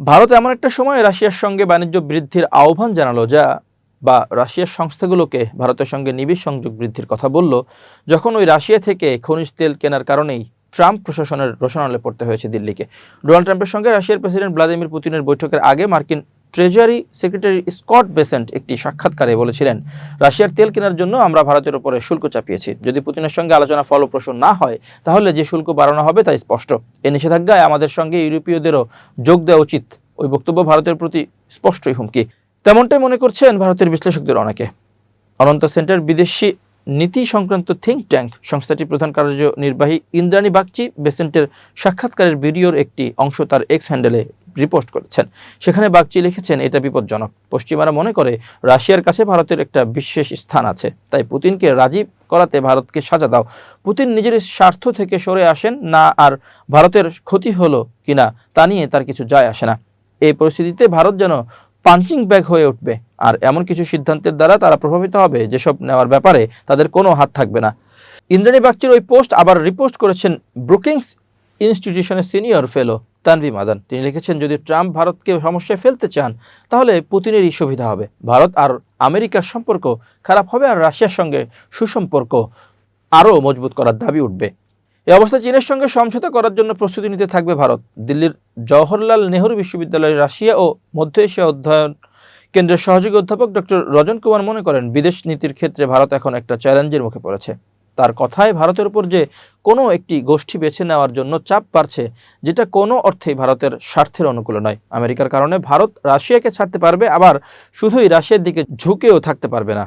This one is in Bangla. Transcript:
ভারত এমন একটা সময় রাশিয়ার সঙ্গে বাণিজ্য বৃদ্ধির আহ্বান জানালো যা, বা রাশিয়ার সংস্থাগুলোকে ভারতের সঙ্গে নিবিড় সংযোগ বৃদ্ধির কথা বলল, যখন ওই রাশিয়া থেকে খনিজ তেল কেনার কারণেই ট্রাম্প প্রশাসনের রোশনালে পড়তে হয়েছে দিল্লিকে। ডোনাল্ড ট্রাম্পের সঙ্গে রাশিয়ার প্রেসিডেন্ট ভ্লাদিমির পুতিনের বৈঠকের আগে মার্কিন ট্রেজারি সেক্রেটারি স্কট বেসেন্ট একটি সাক্ষাৎকারে বলেছিলেন, রাশিয়ার তেল কেনার জন্য আমরা ভারতের উপরে শুল্ক চাপিয়েছি। যদি পুতিনের সঙ্গে আলোচনা ফলপ্রসূ না হয়, তাহলে যে শুল্ক বাড়ানো হবে তা স্পষ্ট। এ নিষেধাজ্ঞায় আমাদের সঙ্গে ইউরোপীয়দেরও যোগ দেওয়া উচিত। ওই বক্তব্য ভারতের প্রতি স্পষ্টই হুমকি। তেমনটাই মনে করছেন ভারতের বিশ্লেষকদের অনেকে। অনন্ত সেন্টার বিদেশি নীতি সংক্রান্ত থিঙ্ক ট্যাঙ্ক সংস্থাটির প্রধান কার্যনির্বাহী ইন্দ্রাণী বাগচি বেসেন্টের সাক্ষাৎকারের ভিডিওর একটি অংশ তার এক্স হ্যান্ডেলে রিপোস্ট করেছেন। সেখানে বাগচি লিখেছেন, এটা বিপজ্জনক। পশ্চিমারা মনে করে রাশিয়ার কাছে ভারতের একটা বিশেষ স্থান আছে। তাই পুতিনকে রাজি করাতে ভারতকে সাজা দাও। পুতিন নিজের স্বার্থ থেকে সরে আসেন, না আর ভারতের ক্ষতি হলো কিনা তা নিয়ে তার কিছু যায় আসে না। এই পরিস্থিতিতে ভারত যেন পাঞ্চিং ব্যাগ হয়ে উঠবে। আর এমন কিছু সিদ্ধান্তের দ্বারা তারা প্রভাবিত হবে, যেসব নেওয়ার ব্যাপারে তাদের কোনো হাত থাকবে না। ইন্দ্রাণী বাগচির ওই পোস্ট আবার রিপোস্ট করেছেন ব্রুকিংস ইনস্টিটিউশনের সিনিয়র ফেলো। তানভি মাদান। তিনি লিখেছেন, যদি ট্রাম্প ভারতকে সমস্যায় ফেলতে চান, তাহলে পুতিনেরই সুবিধা হবে। ভারত আর আমেরিকার সম্পর্ক খারাপ হবে আর রাশিয়ার সঙ্গে সুসম্পর্ক আরও মজবুত করার দাবি উঠবে। এই অবস্থায় চীনের সঙ্গে সমঝোতা করার জন্য প্রস্তুতি নিতে থাকবে ভারত। দিল্লির জওহরলাল নেহরু বিশ্ববিদ্যালয়ের রাশিয়া ও মধ্য এশিয়া অধ্যয়ন কেন্দ্রের সহযোগী অধ্যাপক ডক্টর রজন কুমার মনে করেন, বিদেশ নীতির ক্ষেত্রে ভারত এখন একটা চ্যালেঞ্জের মুখে পড়েছে। তার কথায় ভারতের উপর যে কোনো একটি গোষ্ঠী বেছে নেওয়ার জন্য চাপ পারছে যেটা কোনো অর্থেই ভারতের স্বার্থের অনুকূলে নয়। আমেরিকার কারণে ভারত রাশিয়াকে ছাড়তে পারবে, আবার শুধুই রাশিয়ার দিকে ঝুঁকেও থাকতে পারবে না।